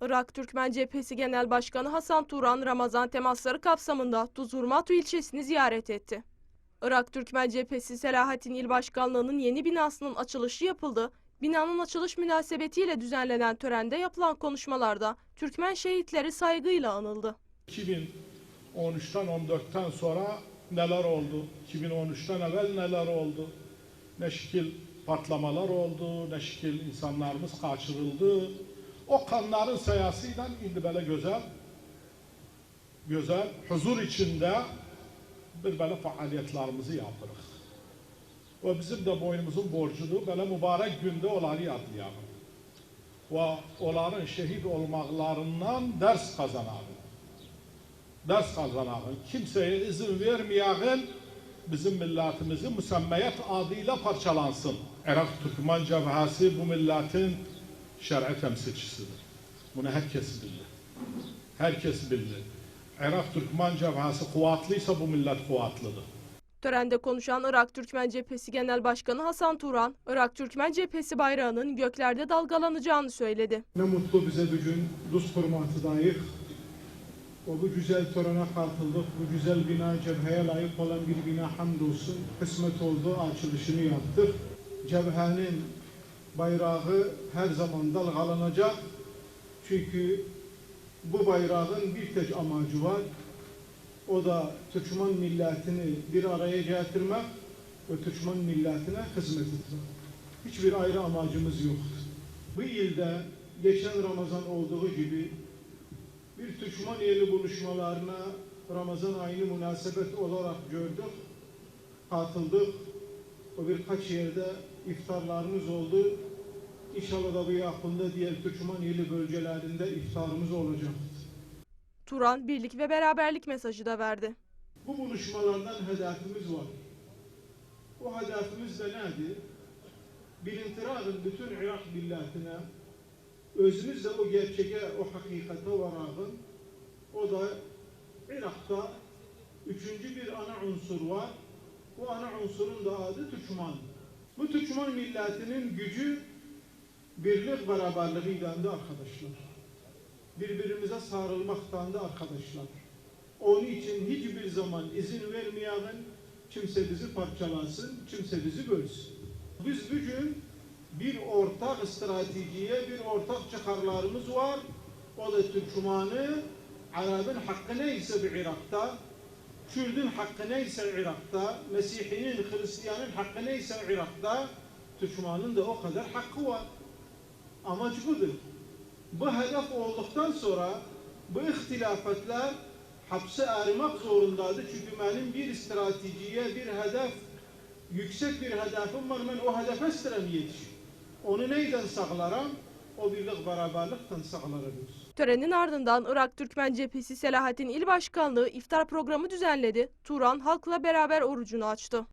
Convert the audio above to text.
Irak Türkmen Cephesi Genel Başkanı Hasan Turan Ramazan temasları kapsamında Tuzurmatu ilçesini ziyaret etti. Irak Türkmen Cephesi Selahattin İl Başkanlığı'nın yeni binasının açılışı yapıldı. Binanın açılış münasebetiyle düzenlenen törende yapılan konuşmalarda Türkmen şehitleri saygıyla anıldı. 2013'ten 14'ten sonra neler oldu? 2013'ten evvel neler oldu? Ne şekil patlamalar oldu, ne şekil insanlarımız kaçırıldı. O kanların sayasıyla indi böyle güzel, güzel, huzur içinde bir böyle faaliyetlerimizi yapırıq. Ve bizim de boynumuzun borcudur, böyle mübarek günde onları yadlayalım. Ve onların şehit olmaklarından ders kazanalım ders kazanalım. Kimseye izin vermeyelim bizim milletimizi müsemmiyet adıyla parçalansın. Irak Türkmen cebhası bu milletin şer'i temsilcisidir. Bunu herkes bilir. Herkes bilir. Irak Türkmen cebhası kuvvetliyse bu millet kuvvetlidir. Törende konuşan Irak Türkmen Cephesi Genel Başkanı Hasan Turan, Irak Türkmen Cephesi bayrağının göklerde dalgalanacağını söyledi. Ne mutlu bize bugün Rus formatındayız. O bu güzel törene katıldık. Bu güzel bina cebheye layık olan bir bina hamdolsun. Kısmet oldu, açılışını yaptık. Cebhenin bayrağı her zaman dalgalanacak. Çünkü bu bayrağın bir tek amacı var. O da Türkmen milletini bir araya getirmek ve Türkmen milletine hizmet etmek. Hiçbir ayrı amacımız yoktur. Bu yılda geçen Ramazan olduğu gibi bir Türkmen yeri buluşmalarına Ramazan ayını münasebet olarak gördük, katıldık. O birkaç yerde iftarlarımız oldu. İnşallah da bu yakında diğer Türkmen yeri bölgelerinde iftarımız olacak. Turan, birlik ve beraberlik mesajı da verdi. Bu buluşmalardan hedefimiz var. O hedefimiz de nedir? Bilintirarın bütün Irak milletine, özümüz de o gerçeğe, o hakikate varağın, o da Irak'ta üçüncü bir ana unsur var. Bu ana unsurun da adı Türkmen. Bu Türkmen milletinin gücü birlik beraberliğiyle de arkadaşlar. Birbirimize sarılmaktan da arkadaşlar. Onun için hiçbir zaman izin vermeyelim, kimse bizi parçalasın, kimse bizi bölsün. Biz bugün bir ortak stratejiye, bir ortak çıkarlarımız var. O da Türkmen'i, Arap'ın hakkı neyse bir Irak'ta, Kürdün hakkı neyse Irak'ta, Mesihinin, Hristiyanın hakkı neyse Irak'ta, Türkmen'in de o kadar hakkı var. Amaç budur. Bu hedef olduktan sonra bu ihtilafetler hapse ermek zorundadır. Çünkü benim bir stratejiye, bir hedef, yüksek bir hedefim var. Ben o hedefe istirem yetişim. Onu neyden sağlarım? O birlik beraberlikten sağlarız. Törenin ardından Irak Türkmen Cephesi Selahattin İl Başkanlığı iftar programı düzenledi. Turan halkla beraber orucunu açtı.